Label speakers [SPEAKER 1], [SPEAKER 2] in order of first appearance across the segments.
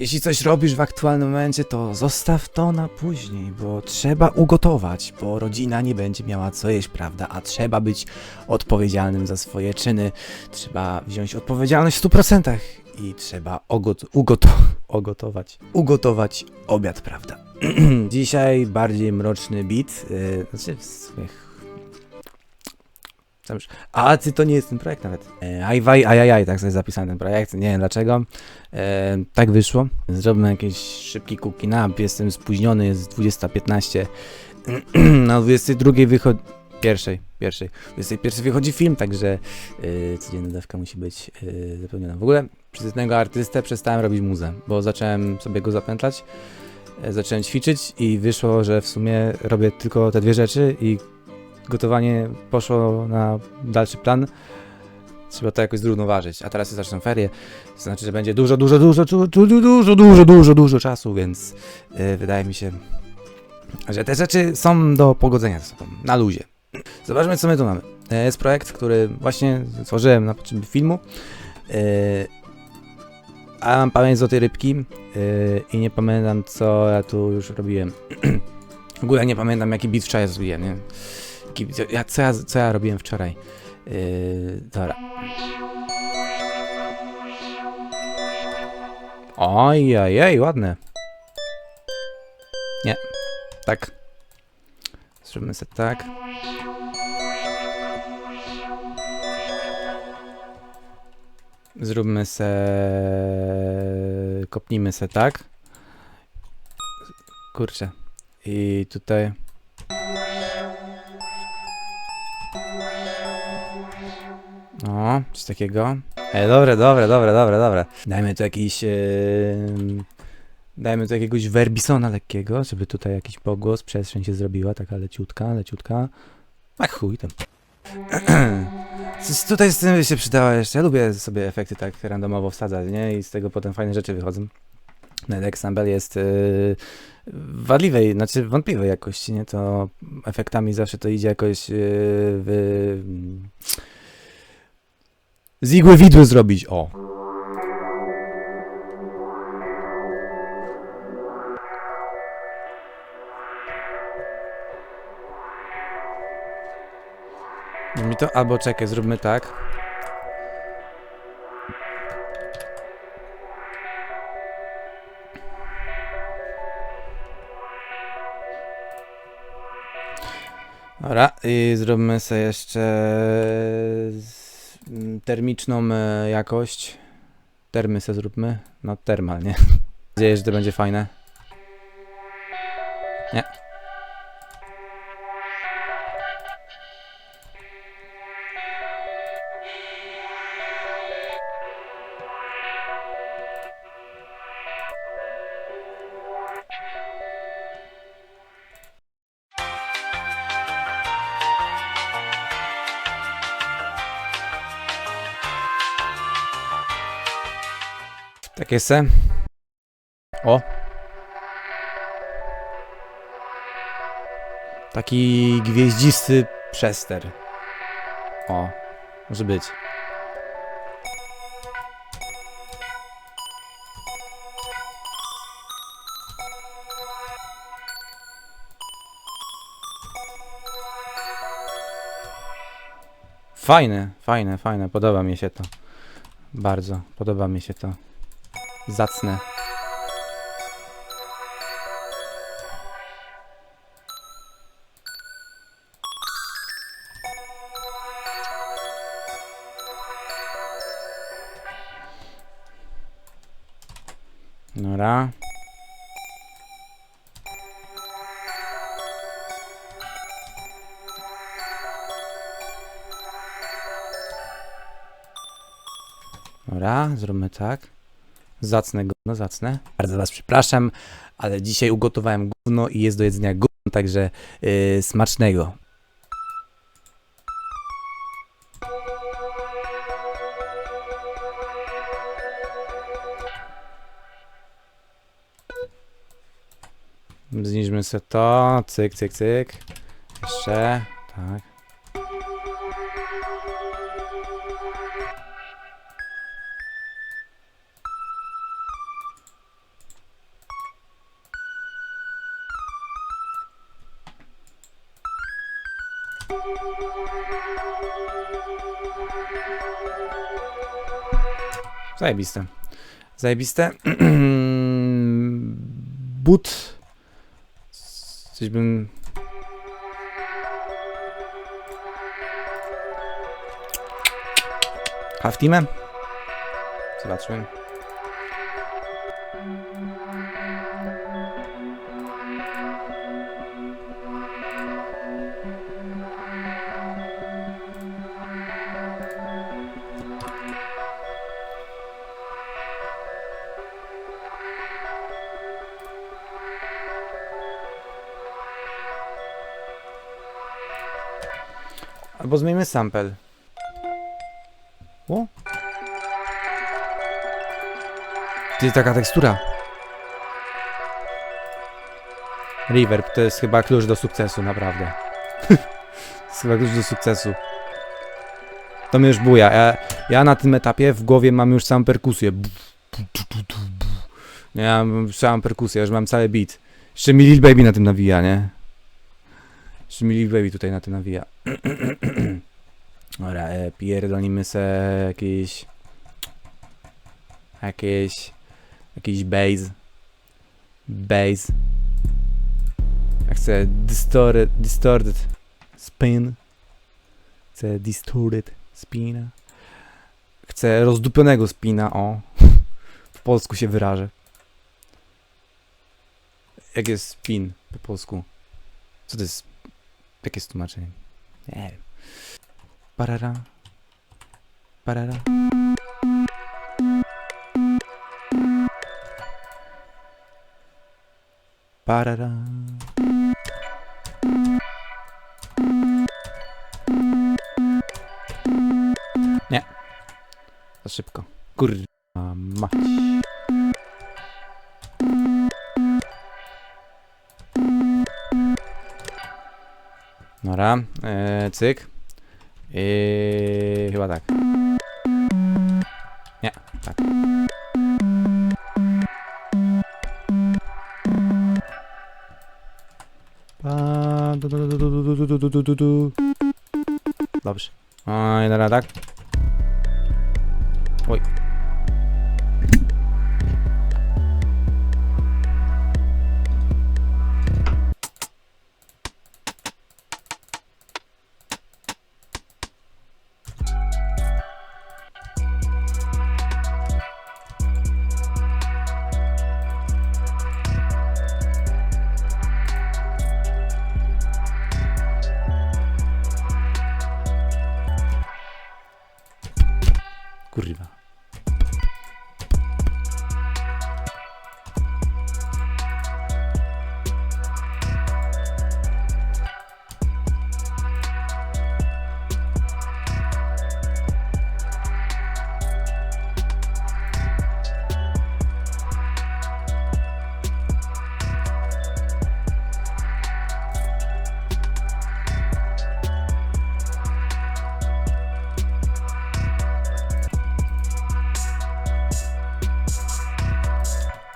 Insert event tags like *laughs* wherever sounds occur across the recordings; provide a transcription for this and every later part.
[SPEAKER 1] Jeśli coś robisz w aktualnym momencie, to zostaw to na później, bo trzeba ugotować, bo rodzina nie będzie miała co jeść, prawda? A trzeba być odpowiedzialnym za swoje czyny. Trzeba wziąć odpowiedzialność w 100% i trzeba ogot- ugoto- ogotować, ugotować obiad, prawda? *clears throat* Dzisiaj bardziej mroczny beat, yy, znaczy w sumie tam już- A ty to nie jest ten projekt nawet. E, Ajwaj, ajajaj, tak sobie zapisałem ten projekt. Nie wiem dlaczego. E, tak wyszło. Zrobimy jakieś szybki cookie nap. Jestem spóźniony, jest 20.15. *clears throat* Na 22 wychodzi. Pierwszej, pierwszej. 21 wychodzi film, także yy, codzienna dawka musi być yy, zapełniona. W ogóle przez jednego artystę przestałem robić muzę, bo zacząłem sobie go zapętlać, e, zacząłem ćwiczyć i wyszło, że w sumie robię tylko te dwie rzeczy i gotowanie poszło na dalszy plan. Trzeba to jakoś zrównoważyć. A teraz zaczną ferie. To znaczy, że będzie dużo, dużo, dużo, dużo, dużo, dużo, dużo, dużo czasu, więc yy, wydaje mi się, że te rzeczy są do pogodzenia ze sobą. Na luzie. Zobaczmy, co my tu mamy. E, jest projekt, który właśnie stworzyłem na potrzeby filmu. Yy, a mam pamięć złotej rybki yy, i nie pamiętam, co ja tu już robiłem. *clears throat* w ogóle nie pamiętam, jaki bitw wczoraj zrobiłem, nie? Ja, co, ja, co ja robiłem wczoraj? Yy, dobra. Oj, oj, oj, ładne. Nie. Tak. Zróbmy sobie tak. Zróbmy se... Kopnijmy se tak. Kurczę. I tutaj... O, coś takiego. E, dobre, dobre, dobre, dobre, dobre. Dajmy tu jakiś... em, Dajmy tu jakiegoś Verbisona lekkiego, żeby tutaj jakiś pogłos, przestrzeń się zrobiła, taka leciutka, leciutka. A chuj tam. *clears throat* Coś tutaj z tym by się przydała jeszcze. Ja lubię sobie efekty tak randomowo wsadzać, nie? I z tego potem fajne rzeczy wychodzą. Jak Sambel jest yy, wadliwej, znaczy wątpliwej jakości, nie? To efektami zawsze to idzie jakoś yy, w... Z igły widły zrobić, o. Mi to, albo czekaj, zróbmy tak. Dobra, i zróbmy sobie jeszcze termiczną e, jakość. Termy se zróbmy. No, termal, nie? Mam nadzieję, że to będzie fajne. Nie. Takie se. O. Taki gwieździsty przester. O, może być. Fajne, fajne, fajne. Podoba mi się to. Bardzo, podoba mi się to. Zacne. Dobra. Dobra, zróbmy tak. Zacne gówno, zacne. Bardzo was przepraszam, ale dzisiaj ugotowałem gówno i jest do jedzenia gówno, także yy, smacznego. Zniżmy sobie to, cyk, cyk, cyk. Jeszcze, tak. Zajebiste. Zajebiste. *clears throat* But. Coś bym... Half teamem? Zobaczmy. Albo zmieńmy sample. O? Jest taka tekstura. Reverb to jest chyba klucz do sukcesu, naprawdę. jest *laughs* chyba klucz do sukcesu. To mnie już buja. Ja, ja na tym etapie w głowie mam już samą perkusję. Ja mam całą perkusję, już mam cały beat. Jeszcze mi Lil Baby na tym nawija, nie? Jeszcze mi Lil Baby tutaj na tym nawija. Dobra, e, pierdolimy se jakieś... Jakieś... Jakiś bass. Bass. Ja chcę distorted, distorted spin. Chcę distorted spina. Chcę rozdupionego spina, o. *laughs* W polsku się wyrażę. Jak jest spin po polsku? Co to jest? Jakie jest tłumaczenie? Nie wiem. Parara. Parara. Parara. Nie. Za szybko. Kurwa mać. Dobra, e, cyk. I chyba tak. Nie, tak. Pa, du, du, du, du, du, du, du, du, du. Dobrze. Oj, dobra, tak. Oj. Kurwa.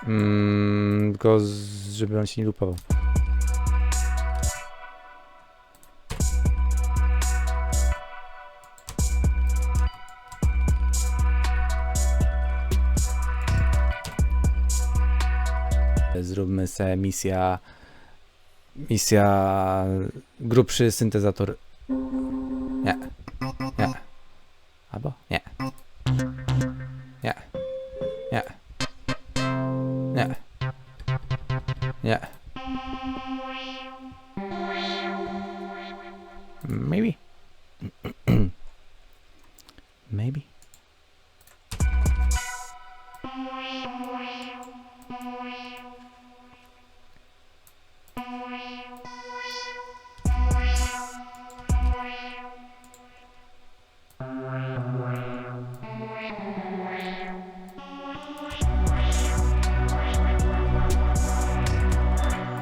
[SPEAKER 1] Mm, tylko z, żeby on się nie lupował. Zróbmy se misja misja grubszy syntezator. Nie. Nie. Albo? Nie. Maybe. *clears throat* Maybe.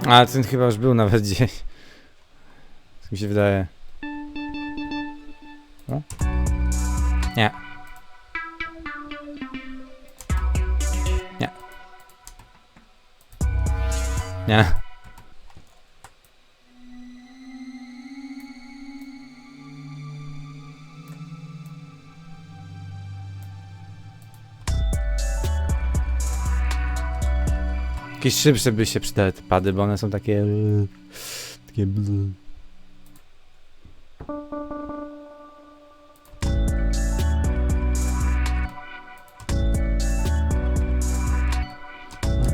[SPEAKER 1] A ten chyba już był nawet gdzieś. Tak mi się wydaje. Nie. Nie. Nie. Jakieś szybsze by się przydały te pady, bo one są takie... Takie...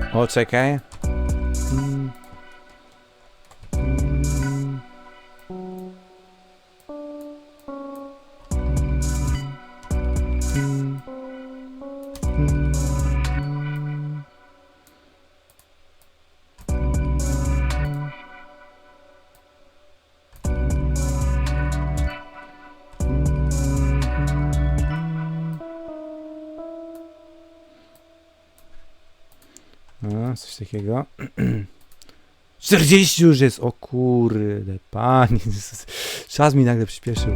[SPEAKER 1] bzz. O, czekaj. Mm. Mm. Takiego. *clears throat* 40 już jest! O kurde, panie. Czas mi nagle przyspieszył.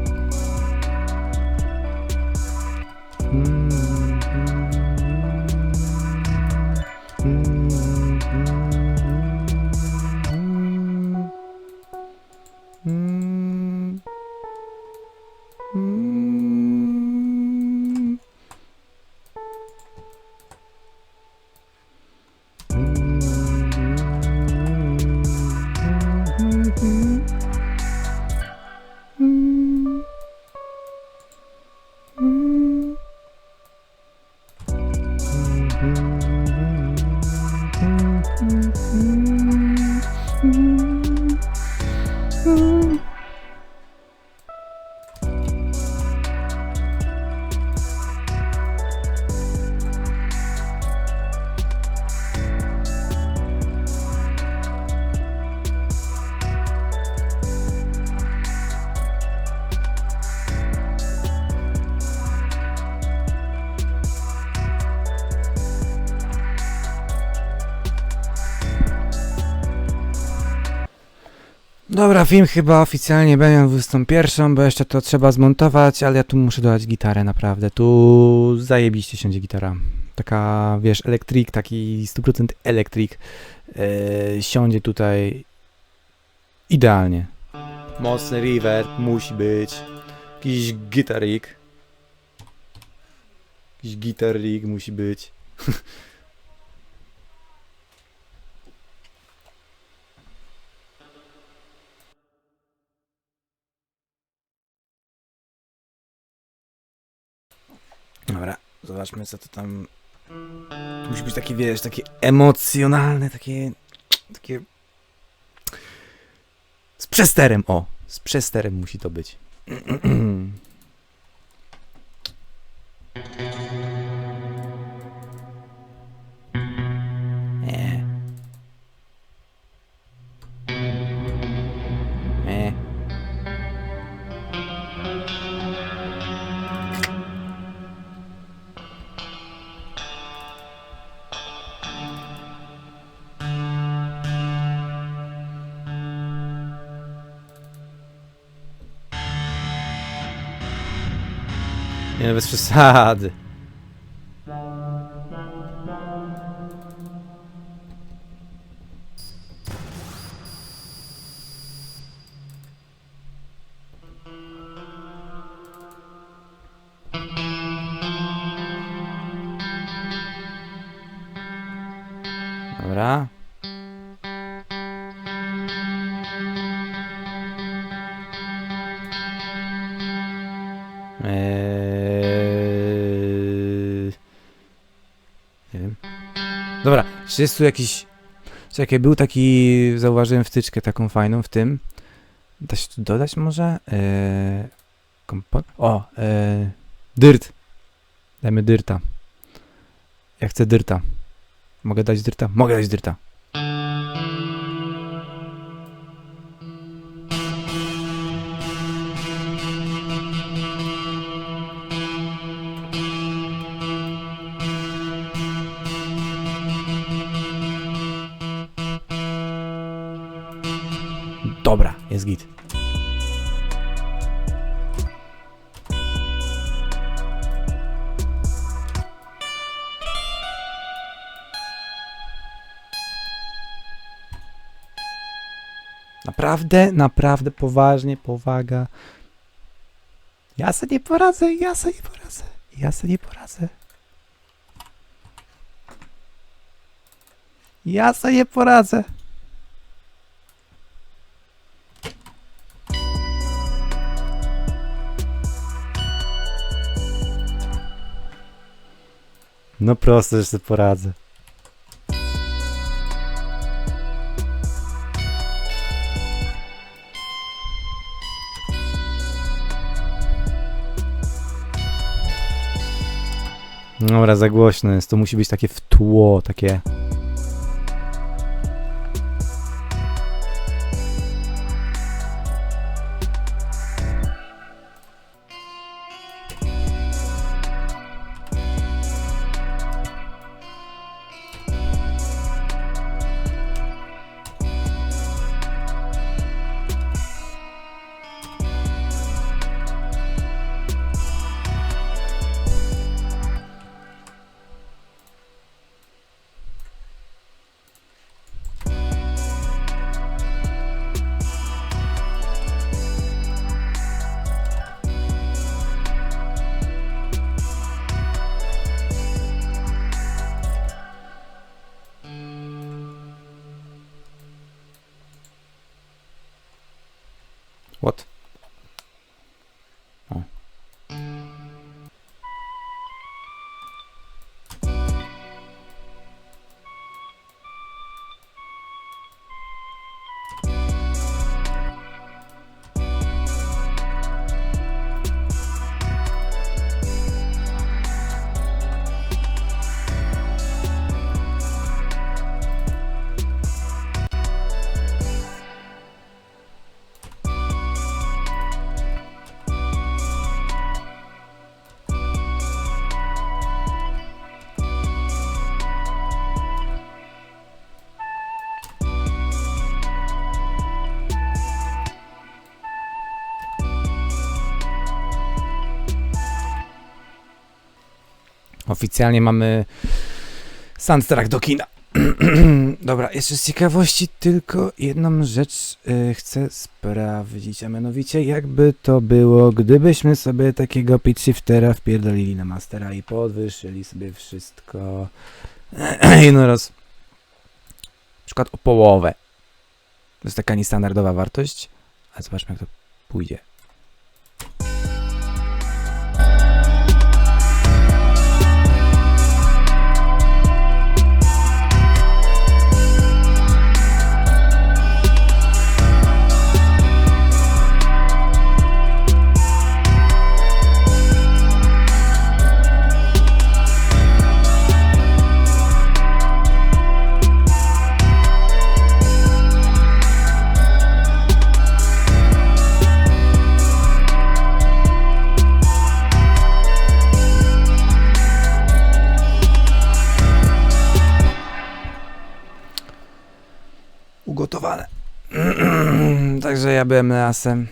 [SPEAKER 1] Dobra, film chyba oficjalnie będzie miał 21, bo jeszcze to trzeba zmontować, ale ja tu muszę dodać gitarę naprawdę. Tu zajebiście siądzie gitara. Taka, wiesz, elektrik, taki 100% elektrik. Yy, siądzie tutaj idealnie. Mocny reverb musi być. Jakiś gitarik. Jakiś gitarik musi być. *laughs* Dobra, zobaczmy co to tam. To musi być takie, wiesz, takie emocjonalne, takie. takie. Z przesterem, o! Z przesterem musi to być. *clears throat* Nie, bez przesady. Dobra. Dobra, czy jest tu jakiś... Czekaj, był taki... Zauważyłem wtyczkę taką fajną w tym. Da się tu dodać może? Eee... Kompo... O! Eee... Dyrt. Dajmy dyrta. Ja chcę dyrta. Mogę dać dyrta? Mogę dać dyrta. Jest git. Naprawdę, naprawdę, poważnie, powaga. Ja se nie poradzę, ja se nie poradzę, ja se nie poradzę. Ja sobie nie poradzę. No proste, że sobie poradzę. Dobra, za głośno jest. To musi być takie w tło, takie. Oficjalnie mamy soundtrack do kina. *clears throat* Dobra, jeszcze z ciekawości tylko jedną rzecz y, chcę sprawdzić, a mianowicie jakby to było, gdybyśmy sobie takiego pitch shiftera wpierdolili na mastera i podwyższyli sobie wszystko *clears throat* jednoraz na przykład o połowę. To jest taka niestandardowa wartość, ale zobaczmy jak to pójdzie. Ja byłem lasem.